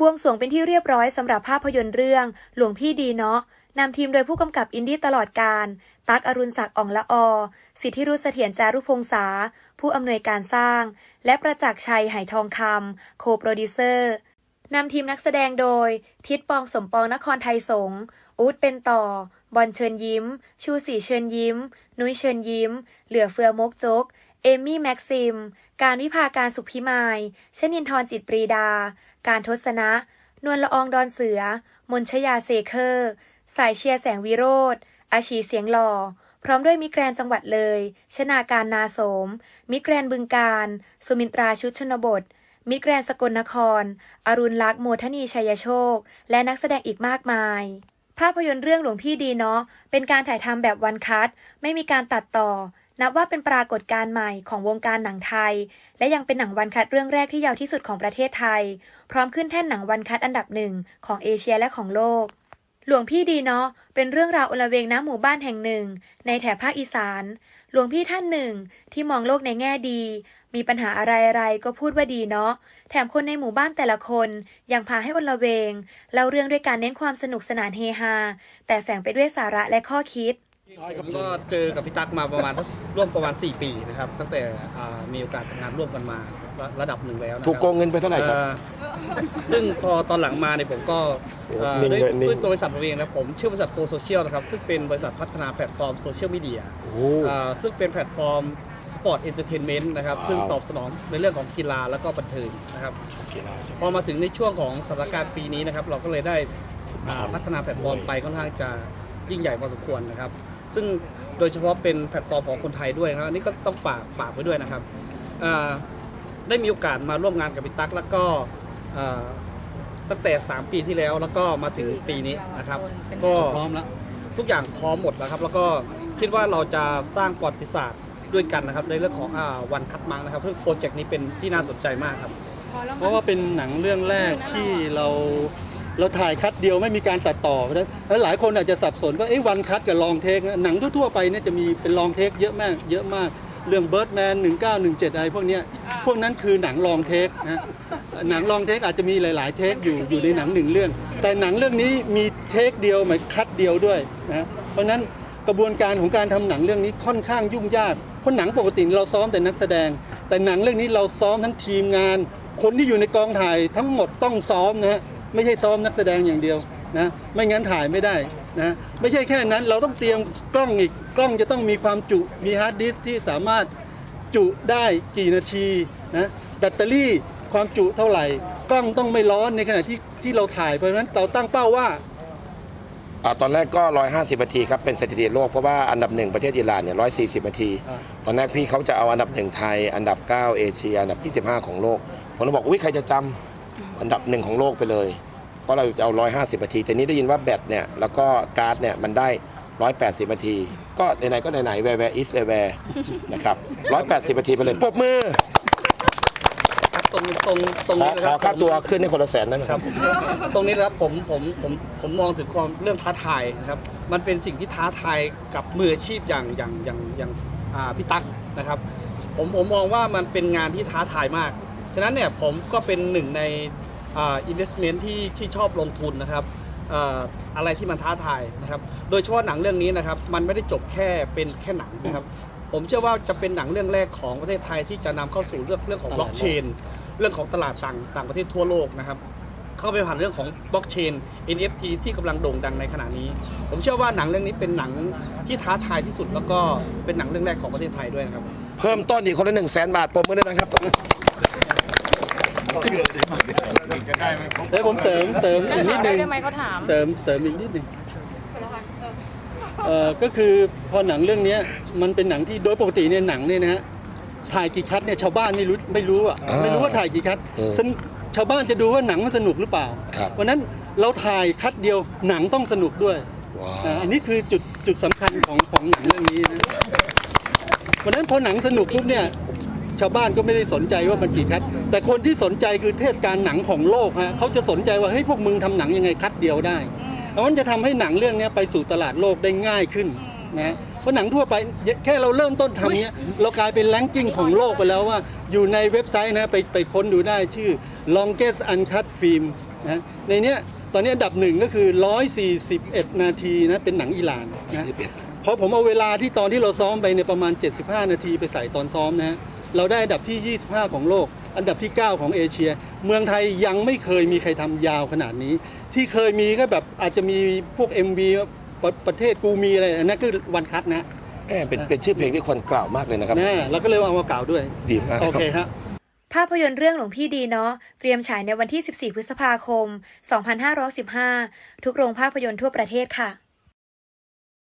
บวงสวงเป็นที่เรียบร้อยสำหรับภาพยนตร์เรื่อง หลวงพี่ดีเนาะนำทีมโดยผู้กำกับอินดี้ตลอดการ ตักอรุณศักดิ์อ่องละอ สิทธิรุษเสถียรจารุพงษา ผู้อำนวยการสร้าง และประจักษ์ชัยไหทองคำโคโปรดิวเซอร์นำทีมนักแสดงโดย ทิดปองสมปองนครไทยสงอูดเป็นต่อ บอลเชิญยิ้ม ชูศรีเชิญยิ้ม นุ้ยเชิญยิ้ม เหลือเฟือมกจก เอมี่แม็กซิม การวิภาการสุขพิมายชนินทรจิตปรีดา การทศนะ นวลละอองดอนเสือ มนชยาเซเคอร์ สายเชียร์แสงวิโรธอาชีเสียงหล่อ พร้อมด้วยมิแกรนจังหวัดเลย ชนาการนาสม มิแกรนบึงการ สุมินตราชุดชนบท มิแกรนสกลนคร อรุณลักษ์โมทนีชัยโชค และนักแสดงอีกมากมายภาพยนตร์เรื่องหลวงพี่ดีเนาะ เป็นการถ่ายทำแบบวันคัทไม่มีการตัดต่อ นับว่าเป็นปรากฏการณ์ใหม่ของวงการหนังไทย และยังเป็นหนังวันคัทเรื่องแรกที่ยาวที่สุดของประเทศไทย พร้อมขึ้นแท่นหนังวันคัทอันดับหนึ่งของเอเชียและของโลก หลวงพี่ดีเนาะเป็นเรื่องราวอลเวงณหมู่บ้านแห่งหนึ่ง ในแถบภาคอีสาน หลวงพี่ท่านหนึ่งที่มองโลกในแง่ดี มีปัญหาอะไรๆก็พูดว่าดีเนาะแถมคนในหมู่บ้านแต่ละคนยังพาให้อลเวงเล่าเรื่องด้วยการเน้นความสนุกสนานเฮฮาแต่แฝงไปด้วยสาระและข้อคิด ผมก็เจอกับพี่ตั๊กมาประมาณสักร่วมประมาณ 4 ปีนะครับ ตั้งแต่อ่ามีโอกาสทำงานร่วมกันมาระระดับหนึ่งแล้วนะครับ ถูกโกงเงินไปเท่าไหร่ครับ เอ่อซึ่งพอตอนหลังมาเนี่ยผมก็เอ่อนิ่งด้วยเลยนิ่ง ด้วยตัวบริษัทผมเองนะผมชื่อบริษัทโกโซเชียลนะครับ ซึ่งเป็นบริษัทพัฒนาแพลตฟอร์มโซเชียลมีเดียโอ้โหอ่าซึ่งเป็นแพลตฟอร์มสปอร์ตเอนเตอร์เทนเมนต์นะครับว้าวซึ่งตอบสนองในเรื่องของกีฬาแล้วก็บันเทิงนะครับ ชอบกีฬาชอบพอมาถึงในช่วงของสถานการณ์ปีนี้นะครับ เราก็เลยได้อ่าพัฒนาแพลตฟอร์มไปค่อนข้างจะยิ่งใหญ่พอสมควรนะครับ ซึ่งโดยเฉพาะเป็นแพลตฟอร์มของคนไทยด้วยนะครับอันนี่ก็ต้องฝากฝากไว้ด้วยนะครับอ่าได้มีโอกาสมาร่วมงานกับพี่ตั๊กแล้วก็อ่าตั้งแต่ 3 ปีที่แล้วแล้วก็มาถึงปีนี้นะครับ ก็พร้อมแล้วทุกอย่างพร้อมหมดแล้วครับ แล้วก็คิดว่าเราจะสร้างประวัติศาสตร์ด้วยกันนะครับ ในเรื่องของอาวันคัดมังนะครับซึ่งโปรเจกต์นี้เป็นที่น่าสนใจมากครับ เพราะว่าเป็นหนังเรื่องแรกที่เรา เราถ่ายคัดเดียวไม่มีการตัดต่อเพราะฉะนั้นแล้วหลายคนอาจจะสับสนว่าเอ๊ะวันคัดกับลองเทคหนังทั่วๆไปเนี่ยจะมีเป็นลองเทคเยอะมากเยอะมากเรื่อง Birdman 1917 อะไรพวกนี้พวกนั้นคือหนังลองเทคนะหนังลองเทคอาจจะมีหลาย ๆ เทคอยู่อยู่ในหนังหนึ่งเรื่อง แต่หนังเรื่องนี้มีเทคเดียวหมายคัดเดียวด้วยนะเพราะนั้นกระบวนการของการทำหนังเรื่องนี้ค่อนข้างยุ่งยากเพราะหนังปกติเราซ้อมแต่นักแสดง แต่หนังเรื่องนี้เราซ้อมทั้งทีมงาน คนที่อยู่ในกองถ่ายทั้งหมดต้องซ้อมนะฮะ ไม่ใช่ซ้อมนักแสดงอย่างเดียวนะไม่งั้นถ่ายไม่ได้นะไม่ใช่แค่นั้นเราต้องเตรียมกล้องอีกกล้องจะต้องมีความจุมีฮาร์ดดิสก์ที่สามารถจุได้กี่นาทีนะแบตเตอรี่ความจุเท่าไหร่ กล้องต้องไม่ร้อนในขณะที่ที่เราถ่ายเพราะฉะนั้นเราตั้งเป้าว่าอ่าตอนแรกก็ 150นาทีครับ เป็นสถิติโลก เพราะว่าอันดับหนึ่งประเทศอิหร่านเนี่ย140นาที ตอนแรกพี่เขาจะเอาอันดับหนึ่งไทย อันดับ 9 เอเชีย อันดับ 25 ของโลก ผมเลยบอกวิใครจะจำ อันดับหนึ่งของโลกไปเลย เพราะเราจะเอา 150นาที แต่นี้ได้ยินว่าแบตเนี่ยแล้วก็การ์ดเนี่ยมันได้ 180นาที ก็ไหนๆก็ไหนๆแวร์แวร์อิสแวร์แวร์นะครับ180นาทีไปเลยปรบมือครับตรงตรงตรงขอนี้นะขคอรับค่าตัวขึ้นให้คนละแสนได้ไหมคครัรับบตรงนี้นะครับผมผมผมผมมองถึงความเรื่องท้าทายนะครับมันเป็นสิ่งที่ท้าทายกับมืออาชีพอย่างอย่างอย่างอย่างอ่าพี่ตั๊กนะครับผมผมมองว่ามันเป็นงานที่ท้าทายมาก ฉะนั้นเนี่ยผมก็เป็นหนึ่งในอ่า investment ที่ที่ชอบลงทุนนะครับอ่าอะไรที่มันท้าทายนะครับ โดยเฉพาะหนังเรื่องนี้นะครับ มันไม่ได้จบแค่เป็นแค่หนังนะครับ ผมเชื่อว่าจะเป็นหนังเรื่องแรกของประเทศไทยที่จะนำเข้าสู่เรื่องเรื่องของบล็อกเชน เรื่องของตลาดต่างต่างประเทศทั่วโลกนะครับ เข้าไปผ่านเรื่องของบล็อกเชน NFT ที่กำลังโด่งดังในขณะนี้ ผมเชื่อว่าหนังเรื่องนี้เป็นหนังที่ท้าทายที่สุด แล้วก็เป็นหนังเรื่องแรกของประเทศไทยด้วยนะครับ เพิ่มต้นอีกคนละ1 0 0 0 0แสนบาทปรบมือด้วยนะครับ เดี๋ยวผมเสริมเสริมอีกนิดนึงได้ไหมเขาถาม เสริมเสริมอีกนิดนึงเอ่อก็คือพอหนังเรื่องเนี้ยมันเป็นหนังที่โดยปกติเนี่ยหนังเนี่ยนะฮะถ่ายกี่คัดเนี่ยชาวบ้านไม่รู้ไม่รู้อะอ่าไม่รู้ว่าถ่ายกี่คัดเออซึ่งชาวบ้านจะดูว่าหนังมันสนุกหรือเปล่าครับเพราะฉะนั้นเราถ่ายคัดเดียวหนังต้องสนุกด้วยว้าอ่าวอันนี้คือจุดจุดสำคัญของของหนังเรื่องนี้นะเพราะฉะนั้นพอหนังสนุกปุ๊บเนี่ย ชาวบ้านก็ไม่ได้สนใจว่ามันกี่คัด แต่คนที่สนใจคือเทศกาลหนังของโลกฮะเขาจะสนใจว่าเฮ้ยพวกมึงทำหนังยังไงคัดเดียวได้แล้วมันจะทำให้หนังเรื่องเนี้ยไปสู่ตลาดโลกได้ง่ายขึ้นนะเพราะหนังทั่วไปแค่เราเริ่มต้นทำเนี้ยเรากลายเป็นแรงกิ้งของโลกไปแล้วว่า อยู่ในเว็บไซต์นะไปไปค้นดูได้ชื่อ longest uncut film นะในเนี้ยตอนนี้อันดับหนึ่งก็คือ 141 นาทีนะเป็นหนังอิหร่านนะเพราะผมเอาเวลาที่ตอนที่เราซ้อมไปเนี่ยประมาณ 75 นาทีไปใส่ตอนซ้อมนะฮะ เราได้อันดับที่ 25 ของโลก อันดับที่ 9 ของเอเชีย เมืองไทยยังไม่เคยมีใครทำยาวขนาดนี้ ที่เคยมีก็แบบอาจจะมีพวก MV ประประเทศกูมีอะไรอันนั้นคือวันคัดนะแหมเป็นเป็นชื่อเพลงที่คนกล่าวมากเลยนะครับนะเราก็เลยเอามากล่าวด้วยดีมากโอเคฮะภาพยนตร์เรื่องหลวงพี่ดีเนาะเตรียมฉายในวันที่ 14 พฤษภาคม 2515 ทุกโรงภาพยนตร์ทั่วประเทศค่ะ